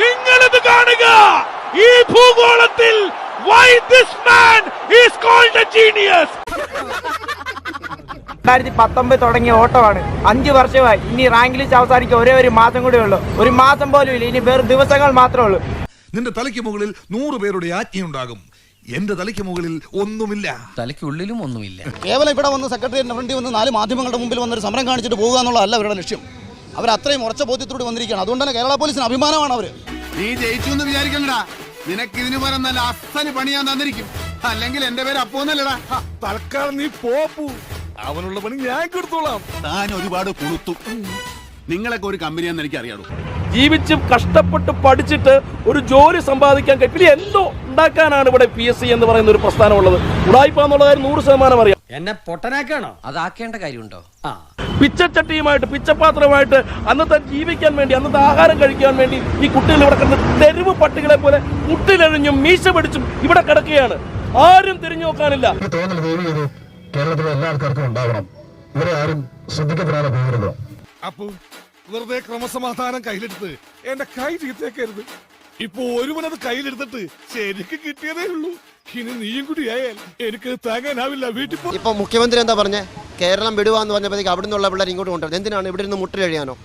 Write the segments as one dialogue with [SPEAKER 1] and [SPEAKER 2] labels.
[SPEAKER 1] നിങ്ങളിത് കാണുക. ഈ ഭൂഗോളത്തിൽ why this man is called a genius
[SPEAKER 2] രണ്ടായിരത്തി പത്തൊമ്പത് തുടങ്ങിയ ഓട്ടമാണ്. അഞ്ച് വർഷമായി. ഇനി റാങ്ക് ലിസ്റ്റ് അവസാനിക്കുക ഒരേ ഒരു മാസം കൂടെ ഉള്ളൂ. ഒരു മാസം പോലും ഇല്ല. ഇനി വേറെ ദിവസങ്ങൾ മാത്രമേ ഉള്ളൂ.
[SPEAKER 3] നിന്റെ തലയ്ക്ക് മുകളിൽ നൂറ് പേരുടെ ആജ്ഞയുണ്ടാകും എന്റെ തലയ്ക്ക് മുകളിൽ ഒന്നുമില്ല.
[SPEAKER 4] തലയ്ക്കുള്ളിലും ഒന്നുമില്ല.
[SPEAKER 5] കേവലം ഇവിടെ വന്ന് സെക്രട്ടറിയുടെ ഫ്രണ്ടിൽ വന്ന് നാല് മാധ്യമങ്ങളുടെ മുമ്പിൽ വന്നൊരു സമരം കാണിച്ചിട്ട് പോകുക എന്നുള്ളതല്ല അവരുടെ ലക്ഷ്യം. അവർ അത്രയും ഉറച്ച ബോധ്യത്തോട് വന്നിരിക്കുകയാണ്. അതുകൊണ്ട് തന്നെ കേരള പോലീസിന് അഭിമാനമാണ് അവർ.
[SPEAKER 6] നീ ജയിച്ചു എന്ന് വിചാരിക്കണ്ടടാ. നിനക്ക് ഇതിനു പകരം നല്ല അസ്ഥന് പണിയാൻ തന്നിരിക്കും. അല്ലെങ്കിൽ എന്റെ പേര് അപ്പോന്നല്ലടാ
[SPEAKER 1] തൽക്കാലം നീ പോപ്പു അവനുള്ള പണി ഞാൻ കൊടുത്തോളാം.
[SPEAKER 6] താൻ ഒരുപാട് കൊടുത്തു നിങ്ങളൊക്കെ ഒരു കമ്പനിയാന്ന് എനിക്ക് അറിയാളൂ
[SPEAKER 1] ജീവിച്ചും കഷ്ടപ്പെട്ട് പഠിച്ചിട്ട് ഒരു ജോലി സമ്പാദിക്കാൻ കഴിയില്ല എന്തോ ഉണ്ടാക്കാനാണ് ഇവിടെ പി എസ് സി എന്ന് പറയുന്ന ഒരു പ്രസ്ഥാനമുള്ളത്. ഉടായ്പ എന്നുള്ള കാര്യം നൂറ് ശതമാനം അറിയാം.
[SPEAKER 4] എന്നെ പൊട്ടനാക്കാണോ? അതാക്കേണ്ട കാര്യമുണ്ടോ? ആ.
[SPEAKER 1] പിച്ചച്ചട്ടിയുമായിട്ട് പിച്ചപാത്രമായിട്ട് അന്നത്തെ ജീവിക്കാൻ വേണ്ടി അന്നത്തെ ആഹാരം കഴിക്കാൻ വേണ്ടി ഈ കുട്ടികൾ ഇവിടെ കിടന്ന് തെരുവ് പട്ടികളെ പോലെ മുട്ടിലെഴിഞ്ഞും മീശ പിടിച്ചും ഇവിടെ കിടക്കുകയാണ്. ആരും തിരിഞ്ഞു നോക്കാനില്ല.
[SPEAKER 7] കേരളത്തിലെ എല്ലാ ആൾക്കാർക്കും ഉണ്ടാവണം. ഇവരെ ആരും ശ്രദ്ധിക്കപ്പെടാതെ പോകരുത്.
[SPEAKER 3] അപ്പു വെറുതെ ക്രമസമാധാനം കയ്യിലെടുത്ത് എന്റെ കൈ ചീത്തേക്കരുത് ഇപ്പൊ ഒരുവനത് കയ്യിലെടുത്തിട്ട് ശരിക്കും കിട്ടിയതേ ഉള്ളൂ. ഇനി നീയും കൂടി ആയാൽ എനിക്ക് താങ്ങാനാവില്ല. വീട്ടിൽ പോ.
[SPEAKER 5] ഇപ്പൊ മുഖ്യമന്ത്രി എന്താ പറഞ്ഞേ? കേരളം വിടുവാന്ന് പറഞ്ഞപ്പോഴത്തേക്ക് അവിടെ നിന്നുള്ള പിള്ളേർ ഇങ്ങോട്ട് കൊണ്ടുവരുന്നത് എന്തിനാണ് ഇവിടെ നിന്ന് മുട്ട കഴിയാനോ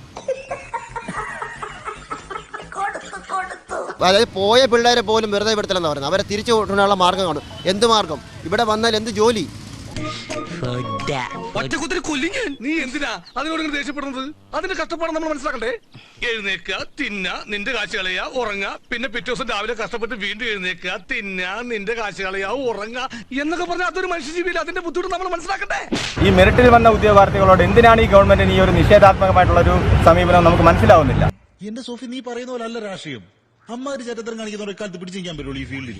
[SPEAKER 5] അതായത് പോയ പിള്ളേരെ പോലും വെറുതെ വിടത്തില്ലെന്ന് പറയുന്നത് അവരെ തിരിച്ചു കൊണ്ടുവരാനുള്ള മാർഗം കാണും. എന്ത് മാർഗം? ഇവിടെ വന്നാൽ എന്ത് ജോലി?
[SPEAKER 3] ഒറ്റക്കുത്തിരി കൊല്ലി ഞാൻ. നീ എന്തിനാ? അതിനോട് ഇങ്ങനെ ദേഷ്യപ്പെടുന്നത്? അതിന്റെ കഷ്ടപ്പാട് നമ്മൾ മനസ്സിലാക്കണ്ടേ? എഴുന്നേക്കുക തിന്ന നിന്റെ കാശ് കളയാ ഉറങ്ങ. പിന്നെ പിറ്റേ ദിവസം രാവിലെ കഷ്ടപ്പെട്ട് വീണ്ടും എഴുന്നേക്കുക തിന്ന നിന്റെ കാശ് കളയാ ഉറങ്ങ. എന്നൊക്കെ പറഞ്ഞാൽ അതൊരു മനുഷ്യജീവിയിൽ അതിന്റെ ബുദ്ധിമുട്ട് നമ്മൾ മനസ്സിലാക്കണ്ടേ?
[SPEAKER 2] ഈ മെറിറ്റിൽ വന്ന ഉദ്യോഗാർത്ഥികളോട് എന്തിനാണ് ഈ ഗവൺമെന്റിന് ഈ ഒരു നിഷേധാത്മകമായിട്ടുള്ള ഒരു സമീപനം നമുക്ക് മനസ്സിലാവുന്നില്ല?
[SPEAKER 7] എന്റെ സോഫി നീ പറയുന്ന പോലെ അല്ല രാഷ്ട്രീയം. അമ്മാര് ചരിത്രം കാണിക്കുന്ന കാലത്ത് പിടിച്ചിരിക്കാൻ പറ്റുള്ളൂ ഈ ഫീൽഡിൽ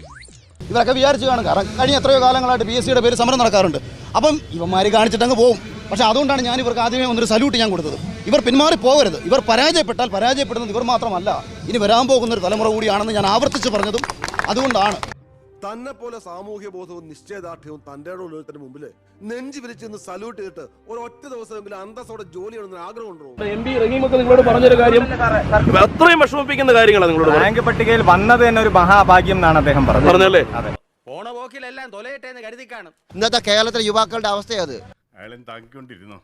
[SPEAKER 5] ഇവരൊക്കെ വിചാരിച്ചു കാണും കാരണം കഴിഞ്ഞ എത്രയോ കാലങ്ങളായിട്ട് പി എസ് സിയുടെ പേര് സമരം നടക്കാറുണ്ട്. അപ്പം ഇവന്മാർ കാണിച്ചിട്ടങ്ങ് പോകും പക്ഷേ അതുകൊണ്ടാണ് ഞാൻ ഇവർക്ക് ആദ്യമേ ഒന്നൊരു സല്യൂട്ട് ഞാൻ കൊടുത്തത്. ഇവർ പിന്മാറി പോകരുത്. ഇവർ പരാജയപ്പെട്ടാൽ പരാജയപ്പെടുന്നത് ഇവർ മാത്രമല്ല. ഇനി വരാൻ പോകുന്ന ഒരു തലമുറ കൂടിയാണെന്ന് ഞാൻ ആവർത്തിച്ച് പറഞ്ഞതും അതുകൊണ്ടാണ്.
[SPEAKER 8] തന്നെ പോലെ സാമൂഹ്യ ബോധവും നിശ്ചയദാർഢ്യവും തന്റെ ഉള്ളൊരുത്തിന് മുമ്പിൽ നെഞ്ചു വിരിച്ചെന്ന് സല്യൂട്ട് ചെയ്തിട്ട് ഒരു ഒറ്റ ദിവസമെങ്കിലും അന്തസ്സോടെ ജോലി ചെയ്യണമെന്ന് ആഗ്രഹം ഉണ്ടോ?
[SPEAKER 1] എം പി റഹീമൊക്കെ നിങ്ങളോട് പറഞ്ഞൊരു കാര്യം. അത്രയും വിഷമിപ്പിക്കുന്ന കാര്യങ്ങളാണ് നിങ്ങളോട് പറഞ്ഞത്.
[SPEAKER 2] റാങ്ക് പട്ടികയിൽ വന്നത് തന്നെ ഒരു മഹാഭാഗ്യം എന്നാണ് അദ്ദേഹം പറഞ്ഞത്.
[SPEAKER 1] പറഞ്ഞല്ലേ?
[SPEAKER 2] അതെ.
[SPEAKER 4] പോണ പോക്കിലെല്ലാം തൊലയട്ടെ എന്ന് കരുതി കാണും.
[SPEAKER 5] ഇന്നത്തെ കേരളത്തിലെ യുവാക്കളുടെ അവസ്ഥയത്
[SPEAKER 6] അയാളും താങ്ങിക്കൊണ്ടിരുന്നോ?